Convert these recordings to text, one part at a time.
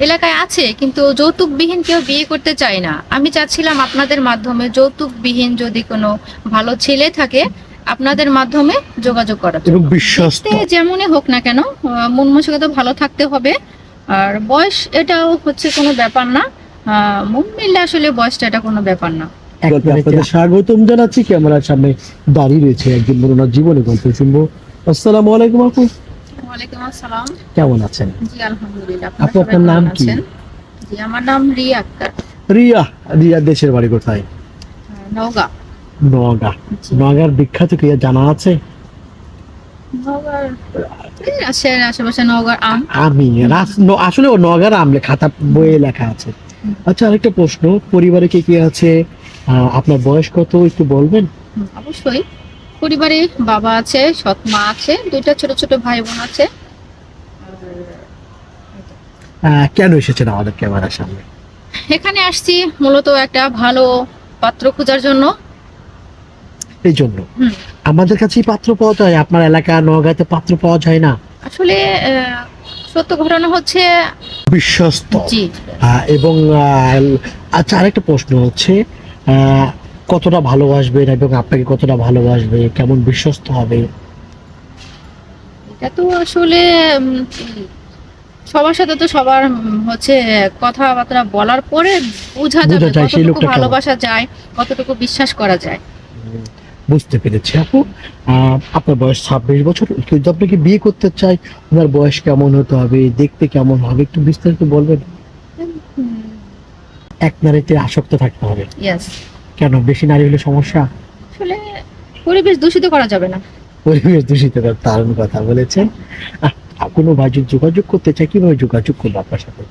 এলাকায় আছে কিন্তু যৌতুকবিহীন কেউ বিয়ে করতে চায় না। আমি চাচ্ছিলাম আপনাদের মাধ্যমে যৌতুকবিহীন যদি কোনো ভালো ছেলে থাকে আপনাদের মাধ্যমে যোগাযোগ দেখতে যেমনই হোক না কেন মন মানসিকতা ভালো থাকতে হবে। আর বয়স এটাও হচ্ছে কোনো ব্যাপার না। আহ, মন মিললে আসলে বয়সটা এটা কোনো ব্যাপার না। আপনাদের স্বাগতম জানাচ্ছি। ক্যামেরার সামনে দাঁড়িয়ে রয়েছে একজন ওনার জীবনে গল্প শুনব। আসসালামু আলাইকুম আপু। ওয়ালাইকুম আসসালাম। কেমন আছেন? জি আলহামদুলিল্লাহ আপু, আপনার নাম কি? জি আমার নাম রিয়া আক্তার। রিয়া রিয়া দেশের বাড়ি কোথায়? আহ, নওগাঁ। নগা জি। নগার বিখ্যাত ক্রিয়া জানা আছে? নওগাঁর নওগাঁর আম। আসলে নগার খাতা বইয়ে লেখা আছে। আচ্ছা আরেকটা প্রশ্ন পরিবারে কে কে আছে? আপনার বয়স কত একটু বলবেন? অবশ্যই। পরিবারে বাবা আছে সৎ মা আছে দুইটা ছোট ছোট ভাই বোন আছে। কেন এসেছেন আমাদের ক্যামেরার সামনে? এখানে আসছি মূলত একটা ভালো পাত্র খোঁজার জন্য। এই জন্য। আমাদের কাছেই পাত্র পাওয়া যায় আপনার এলাকা নগাঁতে পাত্র পাওয়া যায় না? আসলে সত্য ঘটনা হচ্ছে বিশ্বস্ত। এবং আচ্ছা আরেকটা প্রশ্ন হচ্ছে কতটা ভালোবাসবেন এবং আপনাকে কতটা ভালোবাসবে? কেমন বিশ্বস্ত হবে? এটা তো আসলে সবার সাথে তো সবার হচ্ছে কথাবার্তা বলার পরে বোঝা যাবে কতটুকু ভালোবাসা যায় কতটুকু বিশ্বাস করা যায়। বুঝতে পেরেছি আপু। আপনার বয়স ছাব্বিশ বছর। কিন্তু আপনাকে বিয়ে করতে চাই? ওনার বয়স কেমন হতে হবে? দেখতে কেমন হবে? একটু বিস্তারিত বলবেন? এক নারীতে আসক্ত থাকতে হবে। কেন? বেশি নারী হলে সমস্যা? আসলে পরিবেশ দূষিত করা যাবে না। পরিবেশ দূষিত দারুণ কথা বলেছেন। কোনো ভাই যোগাযোগ করতে চাই কীভাবে যোগাযোগ করব আপনার সাথে?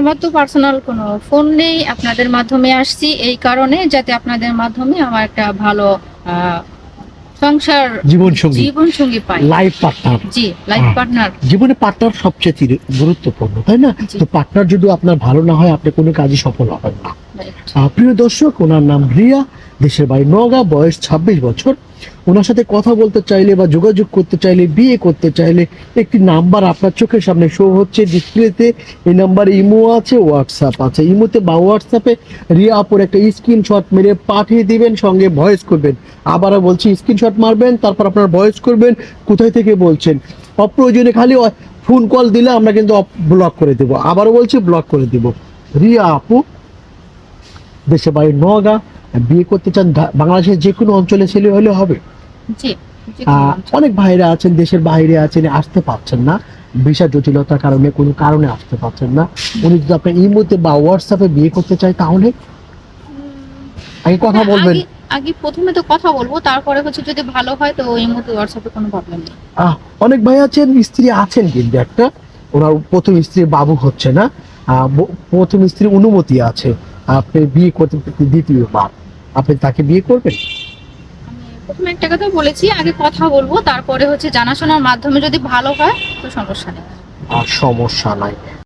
আমার তো পার্সোনাল কোনো ফোন নেই আপনাদের মাধ্যমে আসছি এই কারণে যাতে আপনাদের মাধ্যমে আমার একটা ভালো সংসার জীবন সঙ্গী জীবন সঙ্গী পাই। লাইফ পার্টনার জি লাইফ। পার্টনার জীবনে পার্টনার সবচেয়ে গুরুত্বপূর্ণ তাই না। তো পার্টনার যদি আপনার ভালো না হয় আপনি কোনো কাজই সফল হবেন না। প্রিয় দর্শক, ওনার নাম রিয়া, দেশের বাড়ি নগা বয়স ছাব্বিশ বছর। ওনার সাথে কথা বলতে চাইলে বা যোগাযোগ করতে চাইলে, বিয়ে করতে চাইলে একটি নাম্বার আপনার চোখের সামনে শো হচ্ছে ডিসপ্লেতে এই নাম্বারে ইমো আছে হোয়াটসঅ্যাপ আছে। ইমোতে বা হোয়াটসঅ্যাপে রিয়া আপুর একটা স্ক্রিনশট মেরে পাঠিয়ে দিবেন, সঙ্গে ভয়েস করবেন। আবারও বলছি স্ক্রিনশট মারবেন, তারপর আপনার ভয়েস করবেন, কোথায় থেকে বলছেন? অপ্রয়োজনে খালি ফোন কল দিলে আমরা কিন্তু ব্লক করে দেবো। আবারও বলছি ব্লক করে দেব। রিয়া আপু দেশে বাড়ি নগা বিয়ে করতে চান বাংলাদেশের যে কোনো অঞ্চলে ছেলে হলে হবে। অনেক ভাইরা আছেন দেশের বাইরে আছেন আসতে পারছেন না। ভিসা জটিলতার কারণে কোনো কারণে আসতে পারছেন না। উনি যদি আপনার ইমোতে বা হোয়াটসঅ্যাপে বিয়ে করতে চায় তাহলে আগে কথা হ্যাঁ, বলবেন। আগে- প্রথমে তো কথা বলব তারপরে হচ্ছে যদি ভালো হয় তো ওই মতো হোয়াটসঅ্যাপে কোনো প্রবলেম নেই। আহ, অনেক ভাই আছেন স্ত্রী আছেন কিন্তু একটা। ওনার প্রথম স্ত্রীর বাবু হচ্ছে না। প্রথম স্ত্রীর অনুমতি আছে। আপনি বিয়ে করতে দ্বিতীয় বার। আপনি তাকে বিয়ে করবেন? আমি প্রথমে একটা কথা বলেছি আগে কথা বলব তারপরে হচ্ছে জানাশোনার মাধ্যমে যদি ভালো হয় তো সমস্যা নেই। আর সমস্যা নাই।